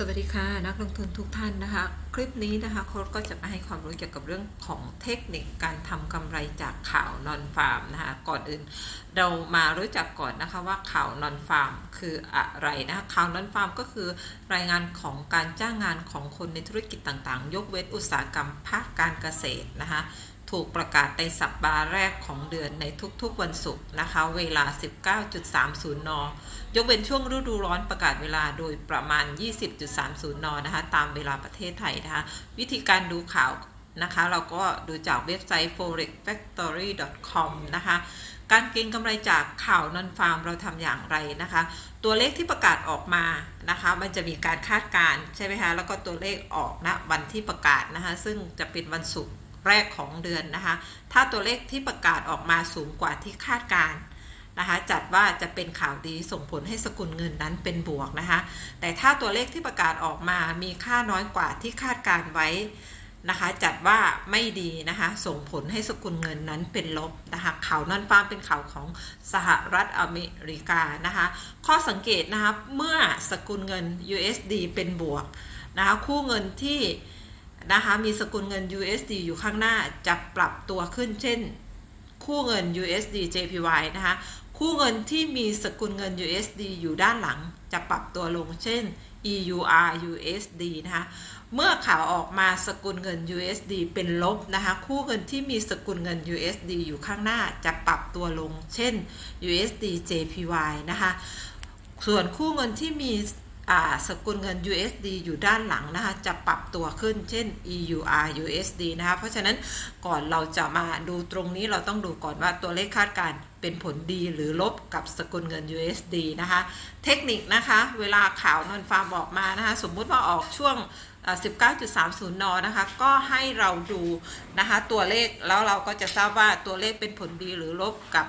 สวัสดีค่ะนักลงทุนทุกท่านนะคะ คลิปนี้นะคะโค้ดก็จะมาให้ความรู้เกี่ยวกับเรื่องของเทคนิคการทำกำไรจากข่าวนอนฟาร์มนะคะก่อนอื่น เรามารู้จักก่อนนะคะว่าข่าวนอนฟาร์มคืออะไรนะคะข่าวนอนฟาร์มก็คือ รายงานของการจ้างงานของคนในธุรกิจต่างๆ ยกเว้นอุตสาหกรรมภาคการเกษตรนะคะ ถูกประกาศในสัปดาห์แรกของเดือนในทุกๆวันศุกร์นะคะ เวลา 19.30 น ยกเว้นช่วงฤดูร้อนประกาศเวลาโดยประมาณ 20.30 น นะคะ ตามเวลาประเทศไทยนะคะ วิธีการดูข่าวนะคะ เราก็ดูจากเว็บไซต์ forexfactory.com นะคะ การเก็งกำไรจากข่าวนอนฟาร์มเราทำอย่างไรนะคะ ตัวเลขที่ประกาศออกมานะคะ มันจะมีการคาดการณ์ใช่ไหมคะ แล้วก็ตัวเลขออกณนะวันที่ประกาศนะคะ ซึ่งจะเป็นวันศุกร์ แรกของเดือนนะคะ ถ้าตัวเลขที่ประกาศออกมาสูงกว่าที่คาดการณ์นะคะจัดว่าจะเป็นข่าวดีส่งผลให้สกุลเงินนั้นเป็นบวกนะคะ แต่ถ้าตัวเลขที่ประกาศออกมามีค่าน้อยกว่าที่คาดการไว้นะคะ จัดว่าไม่ดีนะคะ ส่งผลให้สกุลเงินนั้นเป็นลบนะคะข่าวนอนฟามเป็นข่าวของสหรัฐอเมริกานะคะ ข้อสังเกตนะคะเมื่อสกุลเงิน USD เป็นบวกนะคะคู่เงินที่ นะคะมีสกุลเงิน USD อยู่ข้างหน้าจะปรับตัวขึ้นเช่น คู่เงิน USD JPY นะคะคู่เงินที่มีสกุลเงิน USD อยู่ด้านหลังจะปรับตัวลงเช่น EUR USD นะคะเมื่อข่าวออกมาสกุลเงิน USD เป็นลบนะคะคู่เงินที่มีสกุลเงิน USD อยู่ข้างหน้าจะปรับตัวลง เช่น USD JPY นะคะส่วนคู่เงินที่มี สกุลเงิน USD อยู่ด้านหลังนะคะ จะปรับตัวขึ้นเช่น EUR USD นะคะ เพราะฉะนั้นก่อนเราจะมาดูตรงนี้เราต้องดูก่อนว่าตัวเลขคาดการเป็นผลดีหรือลบกับสกุลเงิน USD นะคะ เทคนิคนะคะ เวลาข่าวนอนฟาร์มบอกมานะคะ สมมุติว่าออกช่วง 19.30 น นะคะ ก็ให้เราดูนะคะ ตัวเลขแล้วเราก็จะทราบว่าตัวเลขเป็นผลดีหรือลบกับ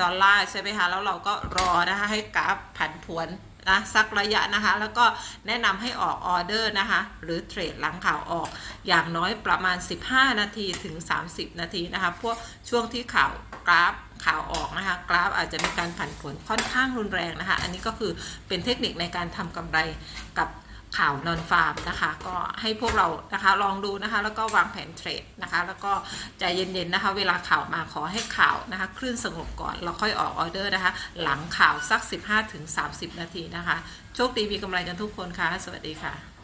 ดอลลาร์ใช่ไหมคะ แล้วเราก็รอนะคะให้กราฟผันผวน นะสักระยะนะคะ แล้วก็แนะนำให้ออกออเดอร์นะคะ หรือเทรดหลังข่าวออกอย่างน้อยประมาณ 15 นาทีถึง 30 นาทีนะคะ พวกช่วงที่ข่าวกราฟข่าวออกนะคะ กราฟอาจจะมีการผันผวนค่อนข้างรุนแรงนะคะ อันนี้ก็คือเป็นเทคนิคในการทำกำไรกับ ข่าวนอนฟาร์มนะคะ ก็ให้พวกเรานะคะลองดูนะคะ แล้วก็วางแผนเทรดนะคะ แล้วก็ใจเย็นๆนะคะ เวลาข่าวมาขอให้ข่าวนะคะคลื่นสงบก่อนเราค่อยออกออเดอร์นะคะ หลังข่าวสัก 15-30 นาทีนะคะ โชคดีมีกำไรกันทุกคนค่ะ สวัสดีค่ะ